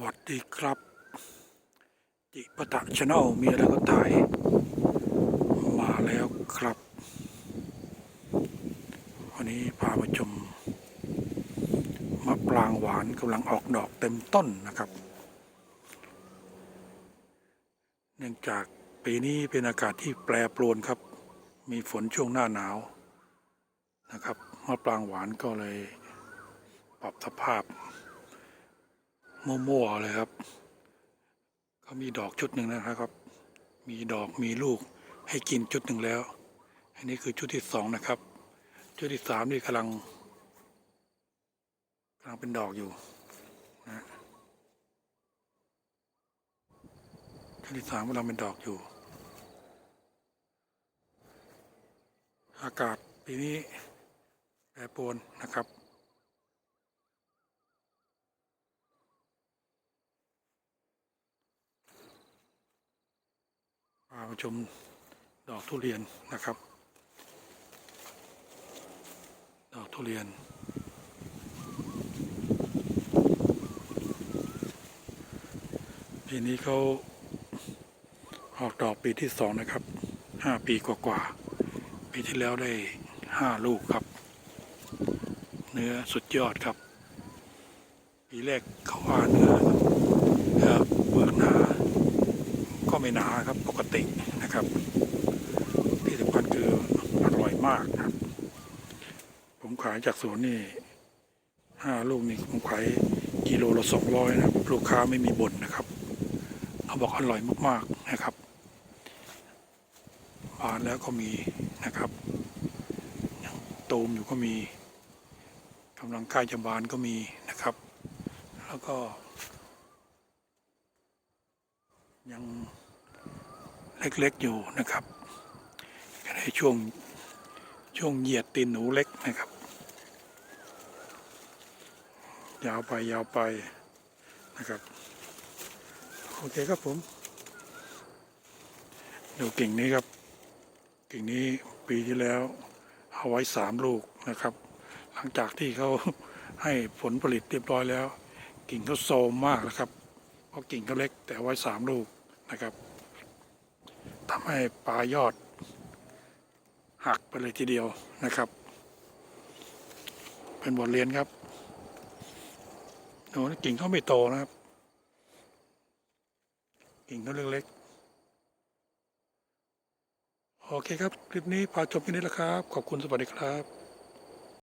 วัสดีครับ จิปะตะชาแนลมีอะไรก็ถ่าย มาแล้วครับ วันนี้พามาชมมะปรางหวานกำลังออกดอกเต็มต้นนะครับ เนื่องจากปีนี้เป็นอากาศที่แปรปรวนครับ มีฝนช่วงหน้าหนาวนะครับมะปรางหวานก็เลยปรับสภาพ มั่วๆเลยครับเขามีดอกชุดหนึ่งนะครับ มีดอกมีลูกให้กินชุดหนึ่งแล้ว อันนี้คือชุดที่สองนะครับ ชุดที่สามนี่กำลังกำลังเป็นดอกอยู่นะชุดที่สามกำลังเป็นดอกอยู่ อากาศปีนี้แปรปรวนนะครับ มาชมดอกทุเรียนนะครับ ดอกทุเรียน ปีนี้เขาออกดอกปีที่สองนะครับห้าปีกว่าๆปีที่แล้วได้ห้าลูกครับ เนื้อสุดยอดครับ ปีแรกเขาว่าเนื้อเอ่อเปลือกหนา ก็ ไม่หนาครับปกตินะครับ ที่สำคัญคืออร่อยมากครับ ผมขายจากสวนนี่ห้าลูกนี่ผมขายกิโลละสองร้อยนะครับลูกค้าไม่มีบ่นนะครับเขาบอกอร่อยมากๆนะครับบานแล้วก็มีนะครับยังตูมอยู่ก็มีกำลังใกล้จะบานก็มีนะครับ แล้วก็ ยัง เล็กๆอยู่นะครับในช่วงช่วงเหยียดตีนหนูเล็กนะครับ ยาวไปยาวไปนะครับ โอเคครับผม ดูกิ่งนี้ครับ กิ่งนี้ปีที่แล้วเอาไว้สามลูกนะครับ หลังจากที่เขาให้ผลผลิตเรียบร้อยแล้ว กิ่งเขาโซมมากนะครับ เพราะกิ่งเขาเล็กแต่เอาไว้สามลูกนะครับ ทำให้ปลายอด หักไปเลยทีเดียวนะครับ เป็นบทเรียนครับโอ้กิ่งเขาไม่โตนะครับ กิ่งเขาเล็กๆ โอเคครับ คลิปนี้พาจบแค่นี้แหละครับ ขอบคุณสวัสดีครับ